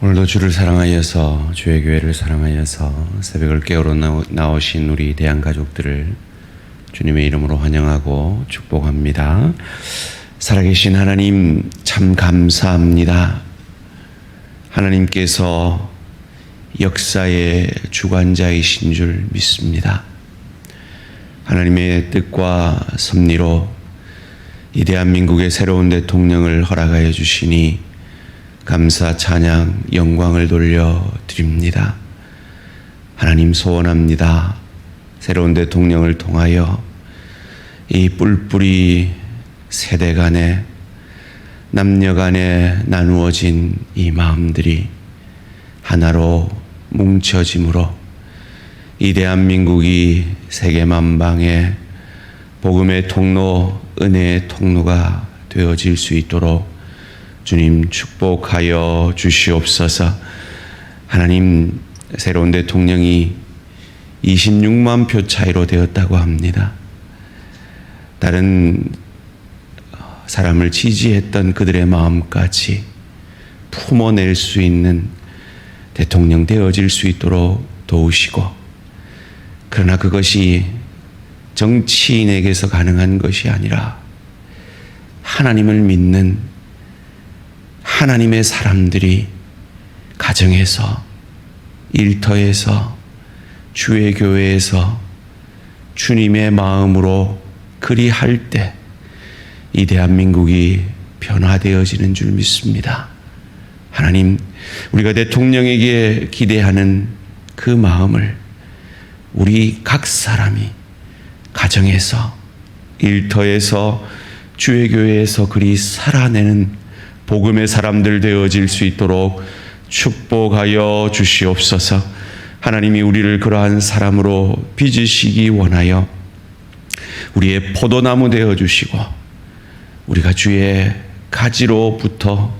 오늘도 주를 사랑하여서 주의 교회를 사랑하여서 새벽을 깨우러 나오- 나오신 우리 대한 가족들을 주님의 이름으로 환영하고 축복합니다. 살아계신 하나님 참 감사합니다. 하나님께서 역사의 주관자이신 줄 믿습니다. 하나님의 뜻과 섭리로 이 대한민국의 새로운 대통령을 허락하여 주시니 감사, 찬양, 영광을 돌려 드립니다. 하나님 소원합니다. 새로운 대통령을 통하여 이 뿔뿔이 세대 간에 남녀 간에 나누어진 이 마음들이 하나로 뭉쳐짐으로 이 대한민국이 세계 만방에 복음의 통로, 은혜의 통로가 되어질 수 있도록 주님 축복하여 주시옵소서. 하나님 새로운 대통령이 26만 표 차이로 되었다고 합니다. 다른 사람을 지지했던 그들의 마음까지 품어낼 수 있는 대통령 되어질 수 있도록 도우시고 그러나 그것이 정치인에게서 가능한 것이 아니라 하나님을 믿는 하나님의 사람들이 가정에서 일터에서 주의 교회에서 주님의 마음으로 그리할 때 이 대한민국이 변화되어지는 줄 믿습니다. 하나님, 우리가 대통령에게 기대하는 그 마음을 우리 각 사람이 가정에서 일터에서 주의 교회에서 그리 살아내는 복음의 사람들 되어질 수 있도록 축복하여 주시옵소서. 하나님이 우리를 그러한 사람으로 빚으시기 원하여 우리의 포도나무 되어 주시고 우리가 주의 가지로부터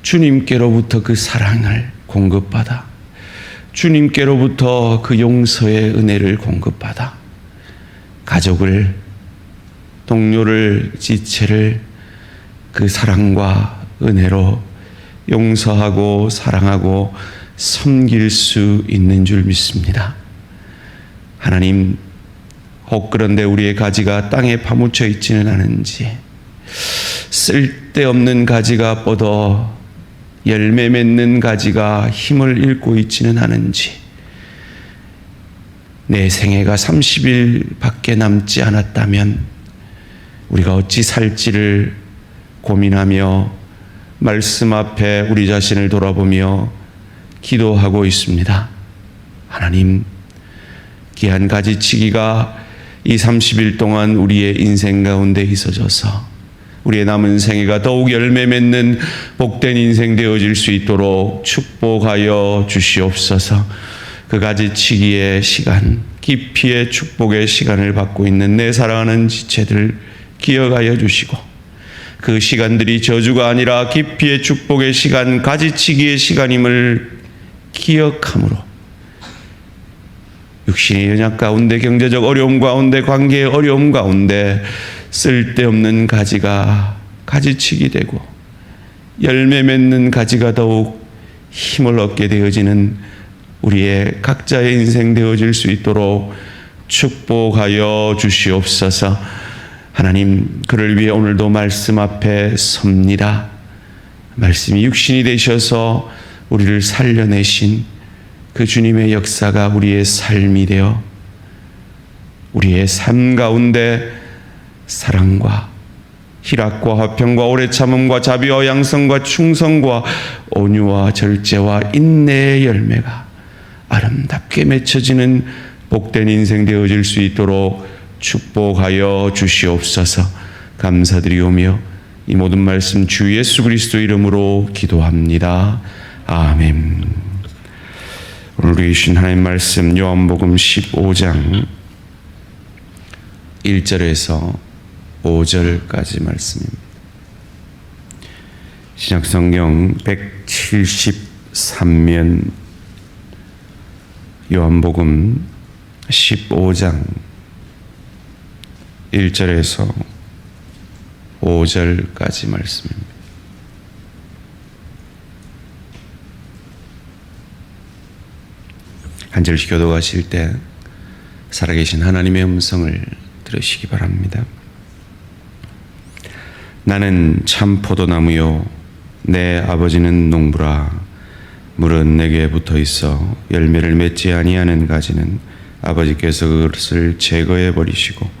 주님께로부터 그 사랑을 공급받아 주님께로부터 그 용서의 은혜를 공급받아 가족을 동료를 지체를 그 사랑과 은혜로 용서하고 사랑하고 섬길 수 있는 줄 믿습니다. 하나님, 혹 그런데 우리의 가지가 땅에 파묻혀 있지는 않은지, 쓸데없는 가지가 뻗어 열매 맺는 가지가 힘을 잃고 있지는 않은지, 내 생애가 30일 밖에 남지 않았다면 우리가 어찌 살지를 고민하며 말씀 앞에 우리 자신을 돌아보며 기도하고 있습니다. 하나님, 귀한 가지치기가 이 30일 동안 우리의 인생 가운데 있어져서 우리의 남은 생애가 더욱 열매 맺는 복된 인생 되어질 수 있도록 축복하여 주시옵소서. 그 가지치기의 시간, 깊이의 축복의 시간을 받고 있는 내 사랑하는 지체들 기억하여 주시고 그 시간들이 저주가 아니라 깊이의 축복의 시간, 가지치기의 시간임을 기억함으로 육신의 연약 가운데 경제적 어려움 가운데 관계의 어려움 가운데 쓸데없는 가지가 가지치기 되고 열매 맺는 가지가 더욱 힘을 얻게 되어지는 우리의 각자의 인생 되어질 수 있도록 축복하여 주시옵소서. 하나님, 그를 위해 오늘도 말씀 앞에 섭니다. 말씀이 육신이 되셔서 우리를 살려내신 그 주님의 역사가 우리의 삶이 되어 우리의 삶 가운데 사랑과 희락과 화평과 오래 참음과 자비와 양성과 충성과 온유와 절제와 인내의 열매가 아름답게 맺혀지는 복된 인생 되어질 수 있도록 축복하여 주시옵소서 감사드리오며 이 모든 말씀 주 예수 그리스도 이름으로 기도합니다. 아멘. 오늘 우리 주신 하나님 말씀 요한복음 15장 1절에서 5절까지 말씀입니다. 신약성경 173면 요한복음 15장 1절에서 5절까지 말씀입니다. 한 절씩 교도하실 때 살아계신 하나님의 음성을 들으시기 바랍니다. 나는 참 포도나무요 내 아버지는 농부라 물은 내게 붙어 있어 열매를 맺지 아니하는 가지는 아버지께서 그것을 제거해 버리시고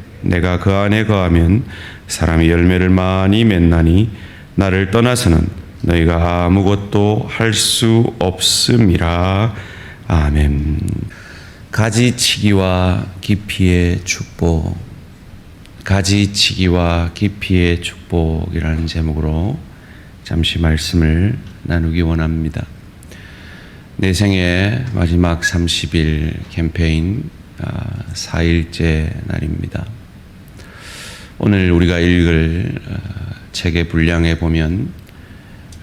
내가 그 안에 거하면 사람이 열매를 많이 맺나니 나를 떠나서는 너희가 아무것도 할 수 없음이라 아멘. 가지치기와 깊이의 축복 가지치기와 깊이의 축복이라는 제목으로 잠시 말씀을 나누기 원합니다. 내 생의 마지막 30일 캠페인 4일째 날입니다. 오늘 우리가 읽을 어, 책의 분량에 보면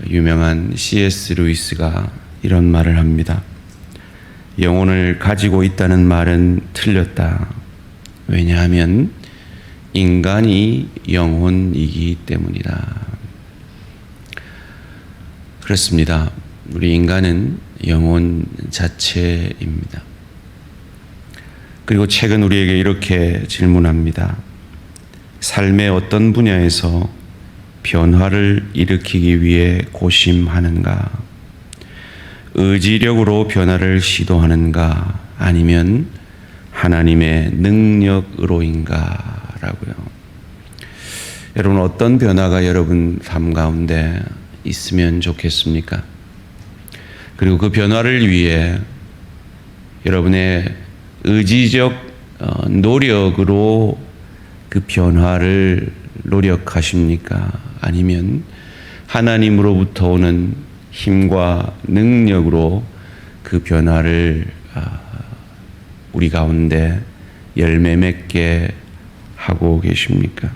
유명한 C.S. 루이스가 이런 말을 합니다. 영혼을 가지고 있다는 말은 틀렸다. 왜냐하면 인간이 영혼이기 때문이다. 그렇습니다. 우리 인간은 영혼 자체입니다. 그리고 책은 우리에게 이렇게 질문합니다. 삶의 어떤 분야에서 변화를 일으키기 위해 고심하는가? 의지력으로 변화를 시도하는가? 아니면 하나님의 능력으로인가? 라고요. 여러분, 어떤 변화가 여러분 삶 가운데 있으면 좋겠습니까? 그리고 그 변화를 위해 여러분의 의지적 어, 노력으로 그 변화를 노력하십니까? 아니면 하나님으로부터 오는 힘과 능력으로 그 변화를 아, 우리 가운데 열매 맺게 하고 계십니까?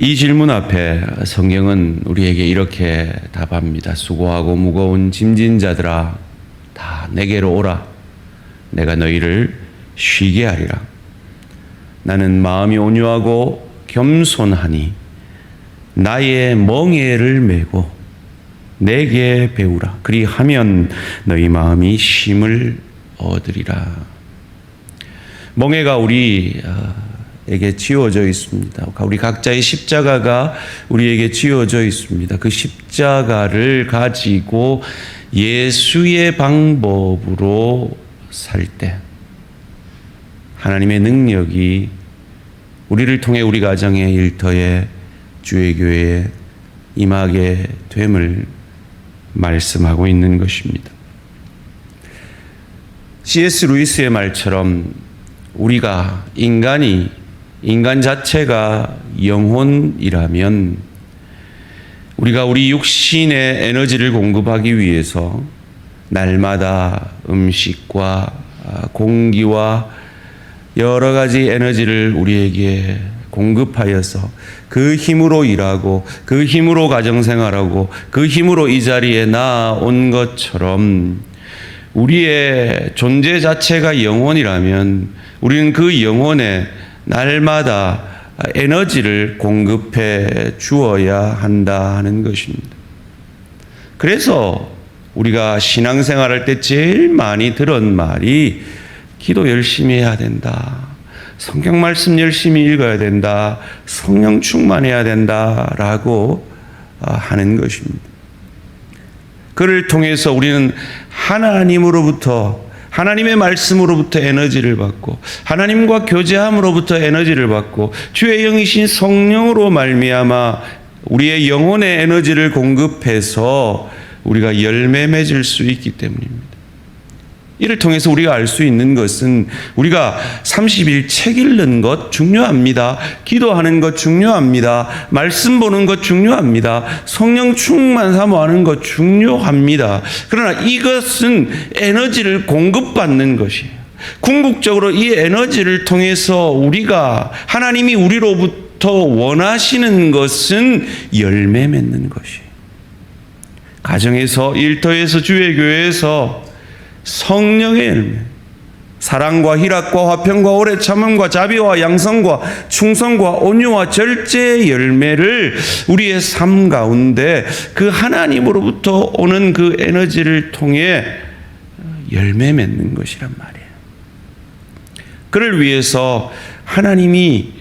이 질문 앞에 성경은 우리에게 이렇게 답합니다. 수고하고 무거운 짐진 자들아, 다 내게로 오라. 내가 너희를 쉬게 하리라. 나는 마음이 온유하고 겸손하니 나의 멍에를 메고 내게 배우라. 그리하면 너희 마음이 쉼을 얻으리라. 멍에가 우리 어, 에게 지어져 있습니다. 우리 각자의 십자가가 우리에게 지어져 있습니다. 그 십자가를 가지고 예수의 방법으로 살 때 하나님의 능력이 우리를 통해 우리 가정의 일터에 주의 교회에 임하게 됨을 말씀하고 있는 것입니다. C.S. 루이스의 말처럼 우리가 인간이 인간 자체가 영혼이라면 우리가 우리 육신의 에너지를 공급하기 위해서 날마다 음식과 공기와 여러 가지 에너지를 우리에게 공급하여서 그 힘으로 일하고 그 힘으로 가정생활하고 그 힘으로 이 자리에 나온 것처럼 우리의 존재 자체가 영혼이라면 우리는 그 영혼에 날마다 에너지를 공급해 주어야 한다 하는 것입니다. 그래서 우리가 신앙생활 할 때 제일 많이 들은 말이 기도 열심히 해야 된다. 성경 말씀 열심히 읽어야 된다. 성령 충만해야 된다 라고 하는 것입니다. 그를 통해서 우리는 하나님으로부터 하나님의 말씀으로부터 에너지를 받고 하나님과 교제함으로부터 에너지를 받고 주의 영이신 성령으로 말미암아 우리의 영혼의 에너지를 공급해서 우리가 열매 맺을 수 있기 때문입니다. 이를 통해서 우리가 알 수 있는 것은 우리가 30일 책 읽는 것 중요합니다. 기도하는 것 중요합니다. 말씀 보는 것 중요합니다. 성령 충만 사모하는 것 중요합니다. 그러나 이것은 에너지를 공급받는 것이에요. 궁극적으로 이 에너지를 통해서 우리가 하나님이 우리로부터 원하시는 것은 열매 맺는 것이에요. 가정에서 일터에서 주의 교회에서 성령의 열매 사랑과 희락과 화평과 오래 참음과 자비와 양성과 충성과 온유와 절제의 열매를 우리의 삶 가운데 그 하나님으로부터 오는 그 에너지를 통해 열매 맺는 것이란 말이에요. 그를 위해서 하나님이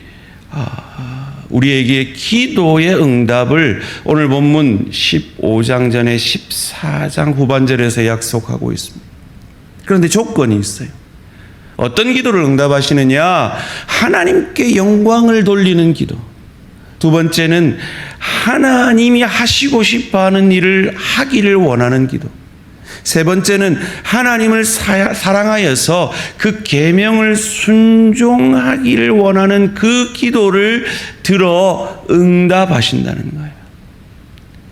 아, 우리에게 기도의 응답을 오늘 본문 15장 전에 14장 후반절에서 약속하고 있습니다. 그런데 조건이 있어요. 어떤 기도를 응답하시느냐? 하나님께 영광을 돌리는 기도. 두 번째는 하나님이 하시고 싶어 하는 일을 하기를 원하는 기도. 세 번째는 하나님을 사, 사랑하여서 그 계명을 순종하기를 원하는 그 기도를 들어 응답하신다는 거예요.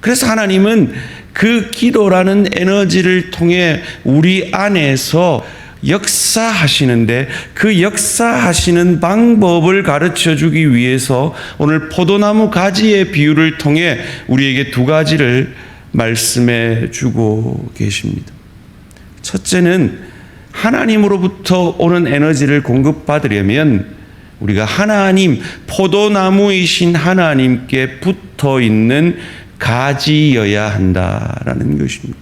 그래서 하나님은 그 기도라는 에너지를 통해 우리 안에서 역사하시는데 그 역사하시는 방법을 가르쳐 주기 위해서 오늘 포도나무 가지의 비유를 통해 우리에게 두 가지를 말씀해 주고 계십니다. 첫째는 하나님으로부터 오는 에너지를 공급받으려면 우리가 하나님, 포도나무이신 하나님께 붙어 있는 가지여야 한다라는 것입니다.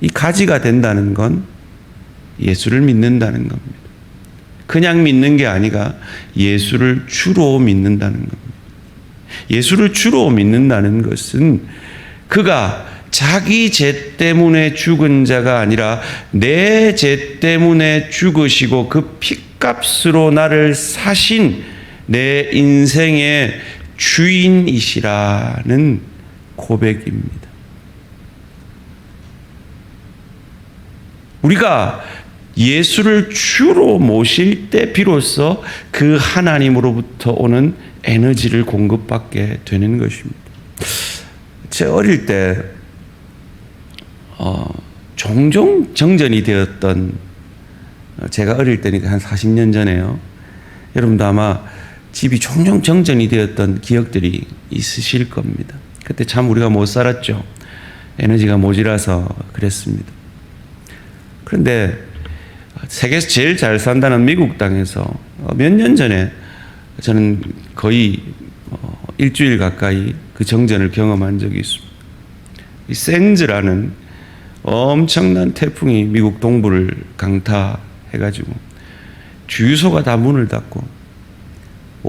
이 가지가 된다는 건 예수를 믿는다는 겁니다. 그냥 믿는 게 아니라 예수를 주로 믿는다는 겁니다. 예수를 주로 믿는다는 것은 그가 자기 죄 때문에 죽은 자가 아니라 내 죄 때문에 죽으시고 그 피값으로 나를 사신 내 인생의 주인이시라는 고백입니다. 우리가 예수를 주로 모실 때 비로소 그 하나님으로부터 오는 에너지를 공급받게 되는 것입니다. 제 어릴 때 어, 종종 정전이 되었던 어, 제가 어릴 때니까 한 40년 전에요. 여러분도 아마 집이 종종 정전이 되었던 기억들이 있으실 겁니다. 그때 참 우리가 못 살았죠. 에너지가 모자라서 그랬습니다. 그런데 세계에서 제일 잘 산다는 미국 땅에서 어, 몇년 전에 저는 거의 어, 일주일 가까이 그 정전을 경험한 적이 있습니다. 이 센즈라는 엄청난 태풍이 미국 동부를 강타해가지고 주유소가 다 문을 닫고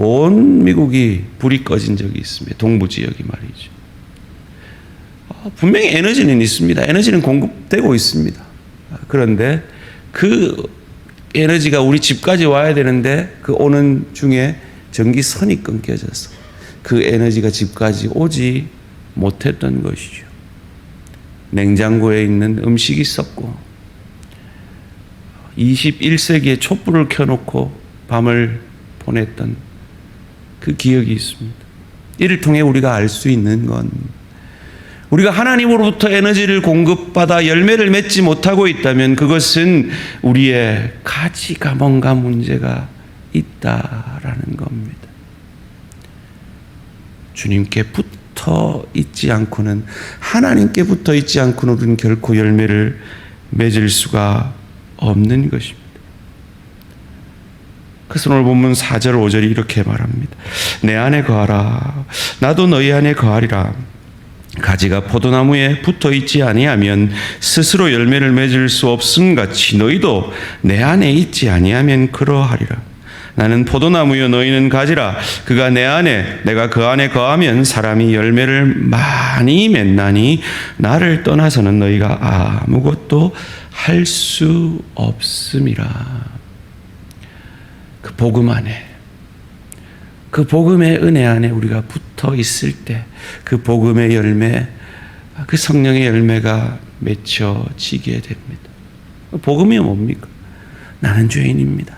온 미국이 불이 꺼진 적이 있습니다. 동부 지역이 말이죠. 어, 분명히 에너지는 있습니다. 에너지는 공급되고 있습니다. 그런데 그 에너지가 우리 집까지 와야 되는데 그 오는 중에 전기선이 끊겨져서 그 에너지가 집까지 오지 못했던 것이죠. 냉장고에 있는 음식이 썩고 21세기에 촛불을 켜놓고 밤을 보냈던 그 기억이 있습니다. 이를 통해 우리가 알 수 있는 건 우리가 하나님으로부터 에너지를 공급받아 열매를 맺지 못하고 있다면 그것은 우리의 가치가 뭔가 문제가 있다라는 겁니다. 주님께 붙어 있지 않고는 하나님께 붙어 있지 않고는 결코 열매를 맺을 수가 없는 것입니다. 그래서 오늘 본문 4절 5절이 이렇게 말합니다. 내 안에 거하라 나도 너희 안에 거하리라 가지가 포도나무에 붙어 있지 아니하면 스스로 열매를 맺을 수 없음 같이 너희도 내 안에 있지 아니하면 그러하리라. 나는 포도나무여 너희는 가지라. 그가 내 안에 내가 그 안에 거하면 사람이 열매를 많이 맺나니 나를 떠나서는 너희가 아무것도 할 수 없음이라. 그 복음 안에 그 복음의 은혜 안에 우리가 붙어 있을 때 그 복음의 열매, 그 성령의 열매가 맺혀지게 됩니다. 복음이 뭡니까? 나는 죄인입니다.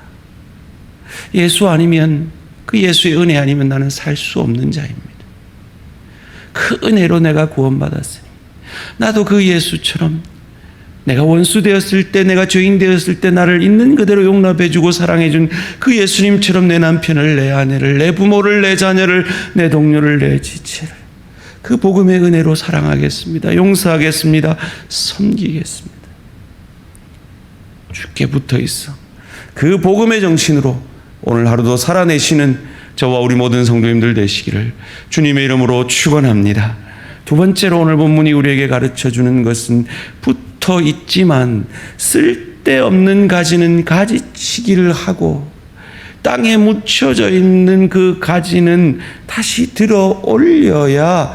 예수 아니면 그 예수의 은혜 아니면 나는 살 수 없는 자입니다. 그 은혜로 내가 구원받았으니 나도 그 예수처럼 내가 원수 되었을 때 내가 죄인 되었을 때 나를 있는 그대로 용납해 주고 사랑해 준 그 예수님처럼 내 남편을 내 아내를 내 부모를 내 자녀를 내 동료를 내 지체를 그 복음의 은혜로 사랑하겠습니다. 용서하겠습니다. 섬기겠습니다. 죽게 붙어 있어. 그 복음의 정신으로 오늘 하루도 살아내시는 저와 우리 모든 성도님들 되시기를 주님의 이름으로 축원합니다. 두 번째로 오늘 본문이 우리에게 가르쳐 주는 것은 붙 어 있지만 쓸데없는 가지는 가지치기를 하고 땅에 묻혀져 있는 그 가지는 다시 들어 올려야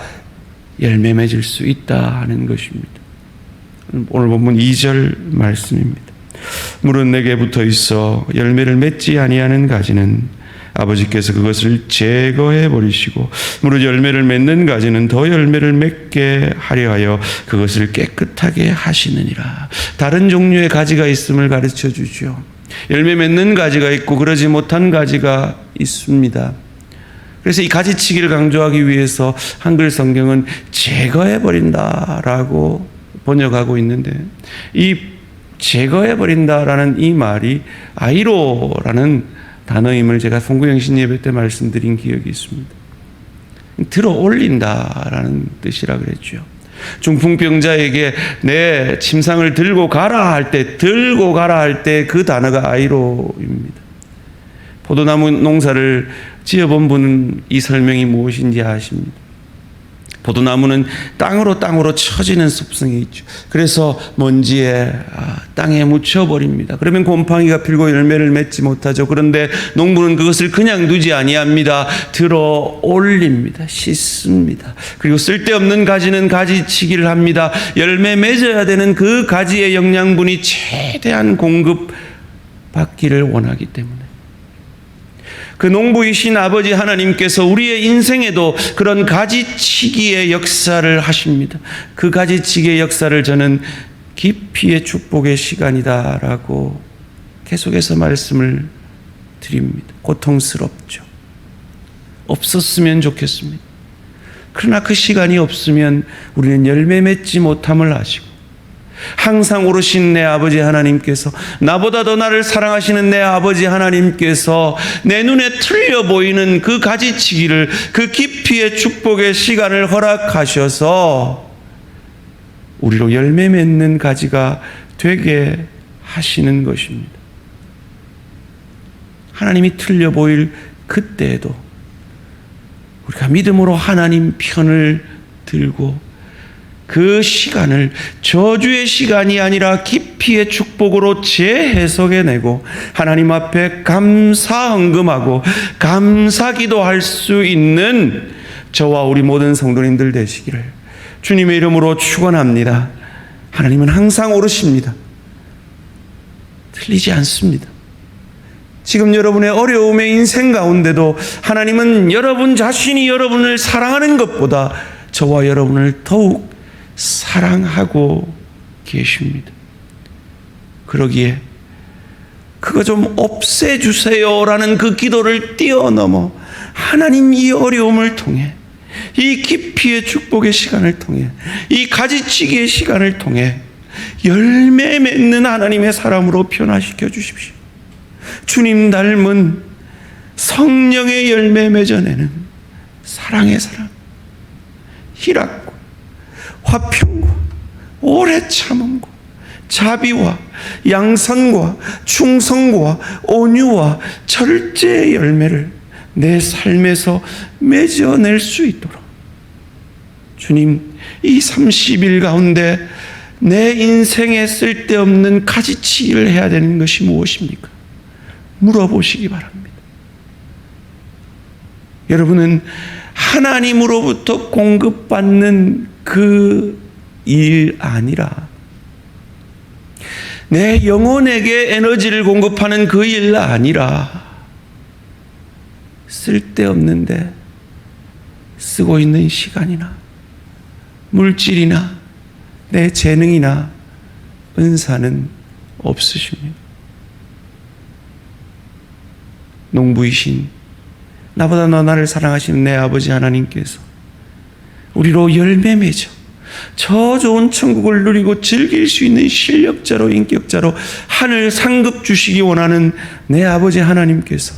열매 맺을 수 있다 하는 것입니다. 오늘 본문 2절 말씀입니다. 물은 내게 붙어 있어 열매를 맺지 아니하는 가지는 아버지께서 그것을 제거해 버리시고 무릇 열매를 맺는 가지는 더 열매를 맺게 하려 하여 그것을 깨끗하게 하시느니라. 다른 종류의 가지가 있음을 가르쳐 주죠. 열매 맺는 가지가 있고 그러지 못한 가지가 있습니다. 그래서 이 가지치기를 강조하기 위해서 한글 성경은 제거해 버린다라고 번역하고 있는데 이 제거해 버린다라는 이 말이 아이로라는 단어임을 제가 송구영 신 예배 때 말씀드린 기억이 있습니다. 들어 올린다라는 뜻이라 그랬죠. 중풍병자에게 내 침상을 들고 가라 할 때, 들고 가라 할 때 그 단어가 아이로입니다. 포도나무 농사를 지어본 분은 이 설명이 무엇인지 아십니다. 포도나무는 땅으로 땅으로 처지는 습성이 있죠. 그래서 먼지에 아, 땅에 묻혀버립니다. 그러면 곰팡이가 필고 열매를 맺지 못하죠. 그런데 농부는 그것을 그냥 두지 아니합니다. 들어 올립니다. 씻습니다. 그리고 쓸데없는 가지는 가지치기를 합니다. 열매 맺어야 되는 그 가지의 영양분이 최대한 공급 받기를 원하기 때문에. 그 농부이신 아버지 하나님께서 우리의 인생에도 그런 가지치기의 역사를 하십니다. 그 가지치기의 역사를 저는 깊이의 축복의 시간이다라고 계속해서 말씀을 드립니다. 고통스럽죠. 없었으면 좋겠습니다. 그러나 그 시간이 없으면 우리는 열매 맺지 못함을 아시고 항상 오르신 내 아버지 하나님께서 나보다 더 나를 사랑하시는 내 아버지 하나님께서 내 눈에 틀려 보이는 그 가지치기를 그 깊이의 축복의 시간을 허락하셔서 우리로 열매 맺는 가지가 되게 하시는 것입니다. 하나님이 틀려 보일 그때에도 우리가 믿음으로 하나님 편을 들고 그 시간을 저주의 시간이 아니라 깊이의 축복으로 재해석해내고 하나님 앞에 감사 헌금하고 감사 기도할 수 있는 저와 우리 모든 성도님들 되시기를 주님의 이름으로 축원합니다. 하나님은 항상 오르십니다. 틀리지 않습니다. 지금 여러분의 어려움의 인생 가운데도 하나님은 여러분 자신이 여러분을 사랑하는 것보다 저와 여러분을 더욱 사랑하고 계십니다. 그러기에 그거 좀 없애주세요라는 그 기도를 뛰어넘어 하나님 이 어려움을 통해 이 깊이의 축복의 시간을 통해 이 가지치기의 시간을 통해 열매 맺는 하나님의 사람으로 변화시켜 주십시오. 주님 닮은 성령의 열매 맺어내는 사랑의 사람, 희락과 화평과 오래 참음과 자비와 양선과 충성과 온유와 절제의 열매를 내 삶에서 맺어낼 수 있도록 주님 이 30일 가운데 내 인생에 쓸데없는 가지치기를 해야 되는 것이 무엇입니까? 물어보시기 바랍니다. 여러분은 하나님으로부터 공급받는 그 일 아니라 내 영혼에게 에너지를 공급하는 그 일 아니라 쓸데없는데 쓰고 있는 시간이나 물질이나 내 재능이나 은사는 없으십니다. 농부이신 나보다 너 나를 사랑하시는 내 아버지 하나님께서 우리로 열매 맺어 저 좋은 천국을 누리고 즐길 수 있는 실력자로 인격자로 하늘 상급 주시기 원하는 내 아버지 하나님께서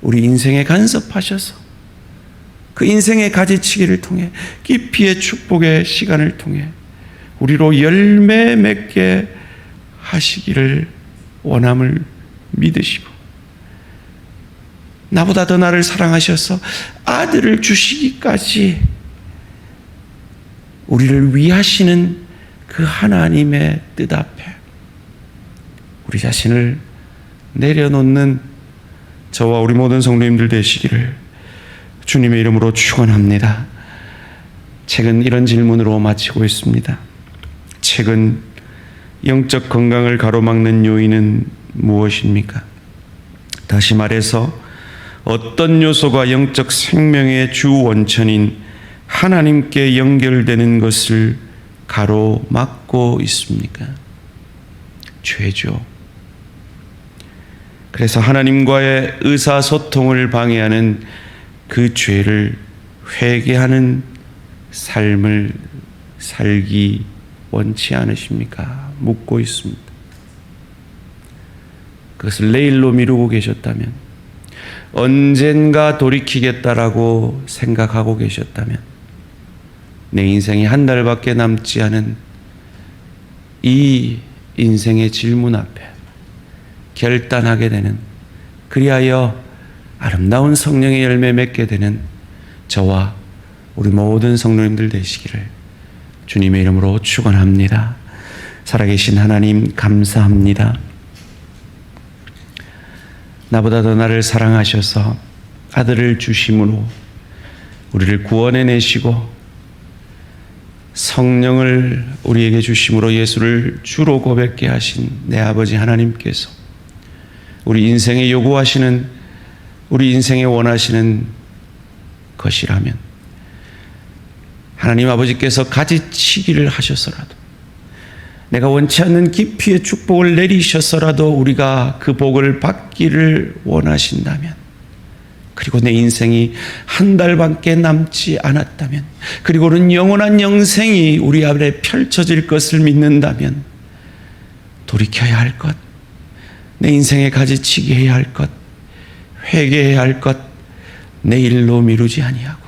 우리 인생에 간섭하셔서 그 인생의 가지치기를 통해 깊이의 축복의 시간을 통해 우리로 열매 맺게 하시기를 원함을 믿으시고 나보다 더 나를 사랑하셔서 아들을 주시기까지 우리를 위하시는 그 하나님의 뜻 앞에 우리 자신을 내려놓는 저와 우리 모든 성도님들 되시기를 주님의 이름으로 축원합니다. 책은 이런 질문으로 마치고 있습니다. 책은 영적 건강을 가로막는 요인은 무엇입니까? 다시 말해서 어떤 요소가 영적 생명의 주 원천인 하나님께 연결되는 것을 가로막고 있습니까? 죄죠. 그래서 하나님과의 의사소통을 방해하는 그 죄를 회개하는 삶을 살기 원치 않으십니까? 묻고 있습니다. 그것을 내일로 미루고 계셨다면, 언젠가 돌이키겠다라고 생각하고 계셨다면, 내 인생이 한 달밖에 남지 않은 이 인생의 질문 앞에 결단하게 되는, 그리하여 아름다운 성령의 열매 맺게 되는 저와 우리 모든 성도님들 되시기를 주님의 이름으로 축원합니다. 살아계신 하나님 감사합니다. 나보다 더 나를 사랑하셔서 아들을 주심으로 우리를 구원해 내시고 성령을 우리에게 주심으로 예수를 주로 고백게 하신 내 아버지 하나님께서 우리 인생에 요구하시는 우리 인생에 원하시는 것이라면 하나님 아버지께서 가지치기를 하셔서라도 내가 원치 않는 깊이의 축복을 내리셔서라도 우리가 그 복을 받기를 원하신다면 그리고 내 인생이 한 달밖에 남지 않았다면 그리고는 영원한 영생이 우리 앞에 펼쳐질 것을 믿는다면 돌이켜야 할 것, 내 인생에 가지치기 해야 할 것, 회개해야 할 것, 내일로 미루지 아니하고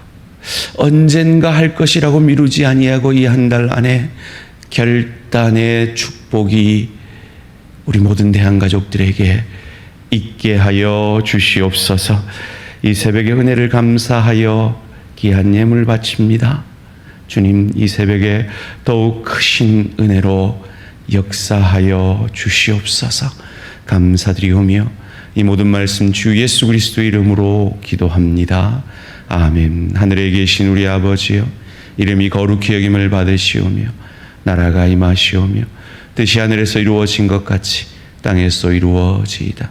언젠가 할 것이라고 미루지 아니하고 이 한 달 안에 결단의 축복이 우리 모든 대한 가족들에게 있게 하여 주시옵소서. 이 새벽의 은혜를 감사하여 귀한 예물 바칩니다. 주님 이 새벽에 더욱 크신 은혜로 역사하여 주시옵소서. 감사드리오며 이 모든 말씀 주 예수 그리스도 이름으로 기도합니다. 아멘. 하늘에 계신 우리 아버지여 이름이 거룩히 여김을 받으시오며 나라가 임하시오며 뜻이 하늘에서 이루어진 것 같이 땅에서 이루어지이다.